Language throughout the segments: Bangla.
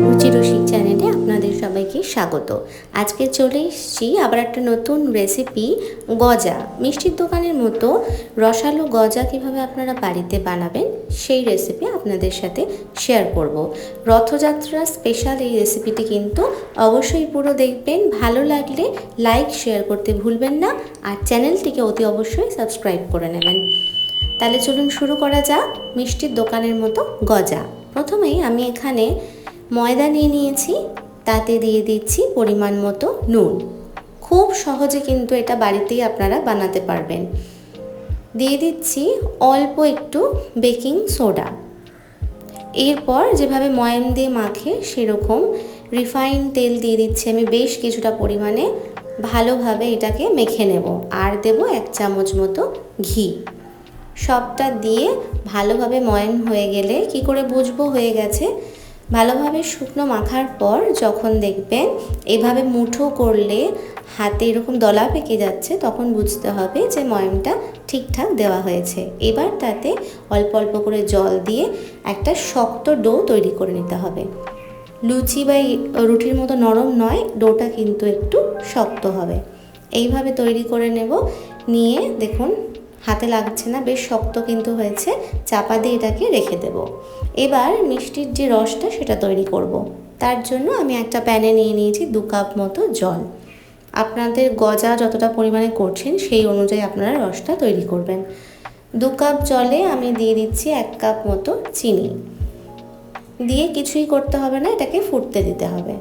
রুচি রসিক চ্যানেলে আপনাদের সবাইকে স্বাগত। আজকে চলে এসেছি আবার একটা নতুন রেসিপি গজা। মিষ্টির দোকানের মতো রসালো গজা কীভাবে আপনারা বাড়িতে বানাবেন, সেই রেসিপি আপনাদের সাথে শেয়ার করব। রথযাত্রা স্পেশাল এই রেসিপিটি কিন্তু অবশ্যই পুরো দেখবেন। ভালো লাগলে লাইক শেয়ার করতে ভুলবেন না আর চ্যানেলটিকে অতি অবশ্যই সাবস্ক্রাইব করে নেবেন। তাহলে চলুন শুরু করা যাক মিষ্টির দোকানের মতো গজা। প্রথমেই আমি এখানে ময়দা নিয়ে নিয়েছি, তাতে দিয়ে দিচ্ছি পরিমাণ মতো নুন। খুব সহজে কিন্তু এটা বাড়িতেই আপনারা বানাতে পারবেন। দিয়ে দিচ্ছি অল্প একটু বেকিং সোডা। এরপর যেভাবে ময়াম দিয়ে মাখে সেরকম রিফাইন তেল দিয়ে দিচ্ছি আমি বেশ কিছুটা পরিমাণে। ভালোভাবে এটাকে মেখে নেব। আর দেব এক চামচ মতো ঘি। সবটা দিয়ে ভালোভাবে ময়ান হয়ে গেলে কি করে বুঝব হয়ে গেছে? ভালোভাবে শুকনো মাখার পর যখন দেখবেন এভাবে মুঠো করলে হাতে এরকম দলা পেকে যাচ্ছে, তখন বুঝতে হবে যে ময়ামটা ঠিকঠাক দেওয়া হয়েছে। এবার তাতে অল্প অল্প করে জল দিয়ে একটা শক্ত ডো তৈরি করে নিতে হবে। লুচি বা রুটির মতো নরম নয়, ডোটা কিন্তু একটু শক্ত হবে। এইভাবে তৈরি করে নেব। নিয়ে দেখুন হাতে লাগছে না, বেশ শক্ত কিন্তু হয়েছে, চাপা দিয়ে এটাকে রেখে দেব। এবার মিষ্টির যে রসটা সেটা তৈরি করব। তার জন্য আমি একটা প্যানে নিয়ে নিয়েছি দু কাপ মতো জল। আপনাদের গজা যতটা পরিমাণে করছেন, সেই অনুযায়ী আপনারা রসটা তৈরি করবেন। দু কাপ জলে আমি দিয়ে দিচ্ছি এক কাপ মতো চিনি। দিয়ে কিছুই করতে হবে না, এটাকে ফুটতে দিতে হবে।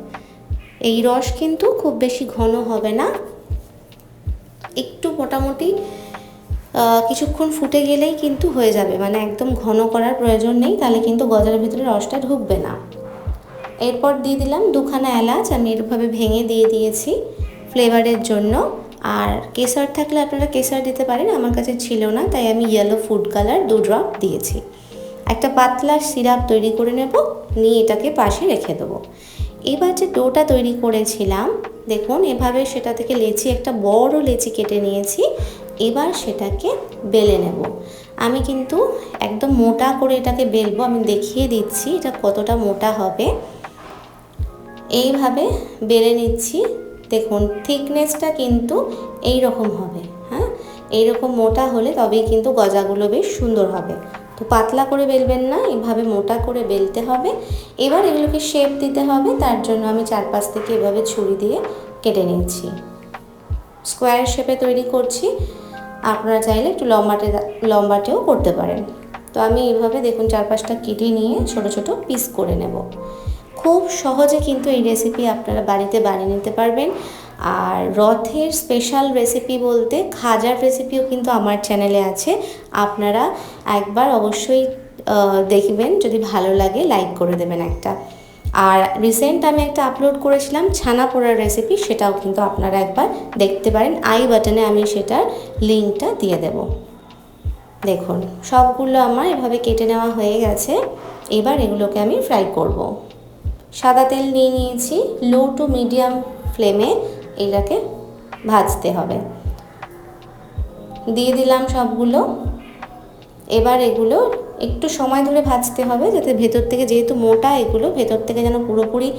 এই রস কিন্তু খুব বেশি ঘন হবে না। একটু মোটামুটি কিছুক্ষণ ফুটে গেলেই কিন্তু হয়ে যাবে। মানে একদম ঘন করার প্রয়োজন নেই, তাহলে কিন্তু গজার ভিতরে রসটা ঢুকবে না। এরপর দিয়ে দিলাম দুখানা এলাচ, আমি এরভাবে ভেঙে দিয়ে দিয়েছি ফ্লেভারের জন্য। আর কেসার থাকলে আপনারা কেসার দিতে পারেন, আমার কাছে ছিল না, তাই আমি ইয়েলো ফুড কালার দু ড্রপ দিয়েছি। একটা পাতলা সিরাপ তৈরি করে নেব, নিয়ে এটাকে পাশে রেখে দেবো। এবার যে ডোটা তৈরি করেছিলাম, দেখুন, এভাবে সেটা থেকে লেচি, একটা বড় লেচি কেটে নিয়েছি। এবার সেটাকে বেলে নেব। আমি কিন্তু একদম মোটা করে এটাকে বেলবো, আমি দেখিয়ে দিচ্ছি এটা কতটা মোটা হবে। এইভাবে বেলে নিচ্ছি, দেখুন থিকনেসটা কিন্তু এই রকম হবে হ্যাঁ? এইরকম মোটা হলে তবেই কিন্তু গজাগুলো বেশ সুন্দর হবে। তো পাতলা করে বেলবেন না, এভাবে মোটা করে বেলতে হবে। এবার এগুলোকে শেপ দিতে হবে, তার জন্য আমি চারপাশ থেকে এভাবে ছুরি দিয়ে কেটে নিচ্ছি। স্কোয়ার শেপে তৈরি করছি। আপনারা চাইলে একটু লম্বাটে লম্বাটেও করতে পারেন। তো আমি এইভাবে দেখুন চারপাশটা কেটে নিয়ে ছোট ছোট পিস করে নেব। খুব সহজে কিন্তু এই রেসিপি আপনারা বাড়িতে বানিয়ে নিতে পারবেন। আর রথের স্পেশাল রেসিপি বলতে খাজার রেসিপিও কিন্তু আমার চ্যানেলে আছে। আপনারা একবার অবশ্যই দেখবেন। যদি ভালো লাগে লাইক করে দেবেন একটা। আর রিসেন্ট আমি একটা আপলোড করেছিলাম, ছানা পোড়ার রেসিপি সেটাও কিন্তু আপনারা একবার দেখতে পারেন। আই বাটনে আমি সেটার লিঙ্কটা দিয়ে দেব। দেখুন, সবগুলো আমার এভাবে কেটে নেওয়া হয়ে গেছে। এবার এগুলোকে আমি ফ্রাই করব। সাদা তেল নিয়ে নিয়েছি। লো টু মিডিয়াম ফ্লেমে এটাকে ভাজতে হবে। দিয়ে দিলাম সবগুলো। এবার এগুলো একটু সময় ধরে ভাজতে হবে যাতে ভেতর থেকে যেহেতু মোটা এগুলো, ভেতর থেকে যেন পুরোপুরি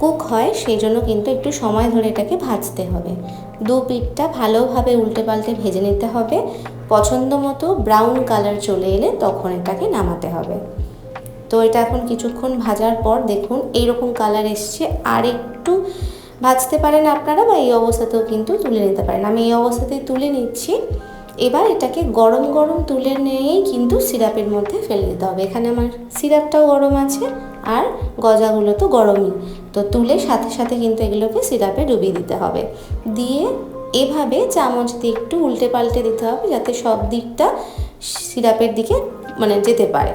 কুক হয়, সেই জন্য কিন্তু একটু সময় ধরে এটাকে ভাজতে হবে। দু পিঠটা ভালোভাবে উল্টে পাল্টে ভেজে নিতে হবে। পছন্দ মতো ব্রাউন কালার চলে এলে তখন এটাকে নামাতে হবে। তো এটা এখন কিছুক্ষণ ভাজার পর দেখুন এইরকম কালার এসছে। আর একটু ভাজতে পারেন আপনারা বা এই অবস্থাতেও কিন্তু তুলে নিতে পারেন। আমি এই অবস্থাতেই তুলে নিচ্ছি। এবার এটাকে গরম গরম তুলে নিয়েই কিন্তু সিরাপের মধ্যে ফেলে দিতে হবে। এখানে আমার সিরাপটাও গরম আছে আর গজাগুলো তো গরমই। তো তুলে সাথে সাথে কিন্তু এগুলোকে সিরাপে ডুবিয়ে দিতে হবে। দিয়ে এভাবে চামচ দিয়ে একটু উল্টে পাল্টে দিতে হবে যাতে সব দিকটা সিরাপের দিকে মানে যেতে পারে।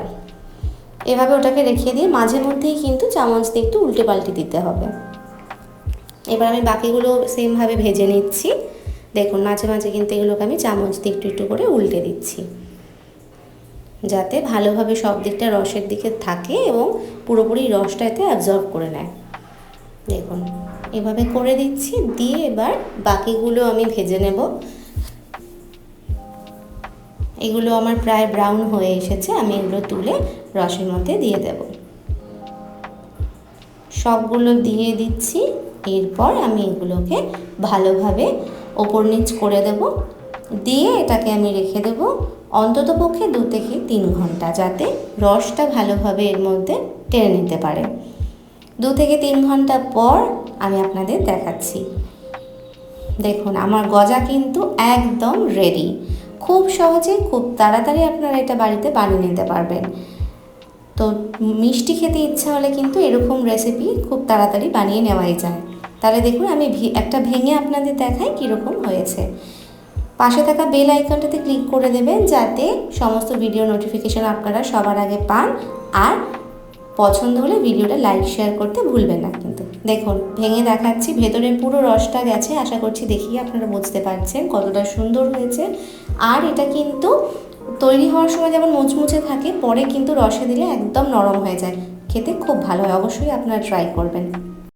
এভাবে ওটাকে রেখে দিয়ে মাঝে মধ্যেই কিন্তু চামচ দিয়ে একটু উল্টে পাল্টে দিতে হবে। এবার আমি বাকিগুলো সেমভাবে ভেজে নিচ্ছি। দেখুন, মাঝে মাঝে কিন্তু এগুলোকে আমি চামচ দিয়ে একটু একটু করে উল্টে দিচ্ছি। যাতে ভালোভাবে সব দিকটা রসের দিকে থাকে এবং পুরোপুরি রসটা এতে অ্যাবজর্ব করে নেয়। দেখুন, এভাবে করে দিচ্ছি, দিয়ে এবার বাকিগুলো আমি ভেজে নেব। এগুলো আমার প্রায় ব্রাউন হয়ে এসেছে, আমি এগুলো তুলে রসের মধ্যে দিয়ে দেব। সবগুলো দিয়ে দিচ্ছি, এরপর আমি এগুলোকে ভালোভাবে ওপর নিচ করে দেব। দিয়ে এটাকে আমি রেখে দেব অন্তত পক্ষে দু থেকে তিন ঘণ্টা যাতে রসটা ভালোভাবে এর মধ্যে টেনে নিতে পারে। দু থেকে তিন ঘণ্টা পর আমি আপনাদের দেখাচ্ছি। দেখুন, আমার গজা কিন্তু একদম রেডি খুব সহজে, খুব তাড়াতাড়ি আপনারা এটা বাড়িতে বানিয়ে নিতে পারবেন। তো মিষ্টি খেতে ইচ্ছা হলে কিন্তু এরকম রেসিপি খুব তাড়াতাড়ি বানিয়ে নেওয়াই যায়। তাহলে দেখুন আমি একটা ভেঙে আপনাদের দেখাই কীরকম হয়েছে। পাশে থাকা বেল আইকনটাতে ক্লিক করে দেবেন যাতে সমস্ত ভিডিও নোটিফিকেশন আপনারা সবার আগে পান আর পছন্দ হলে ভিডিওটা লাইক, শেয়ার করতে ভুলবেন না কিন্তু। দেখুন, ভেঙে দেখাচ্ছি, ভেতরের পুরো রসটা গেছে, আশা করছি দেখিয়ে আপনারা বুঝতে পারছেন কতটা সুন্দর হয়েছে। আর এটা কিন্তু তৈরি হওয়ার সময় যেমন মুচমুচে থাকে, পরে কিন্তু রসে দিলে একদম নরম হয়ে যায়। খেতে খুব ভালো হয়, অবশ্যই আপনারা ট্রাই করবেন।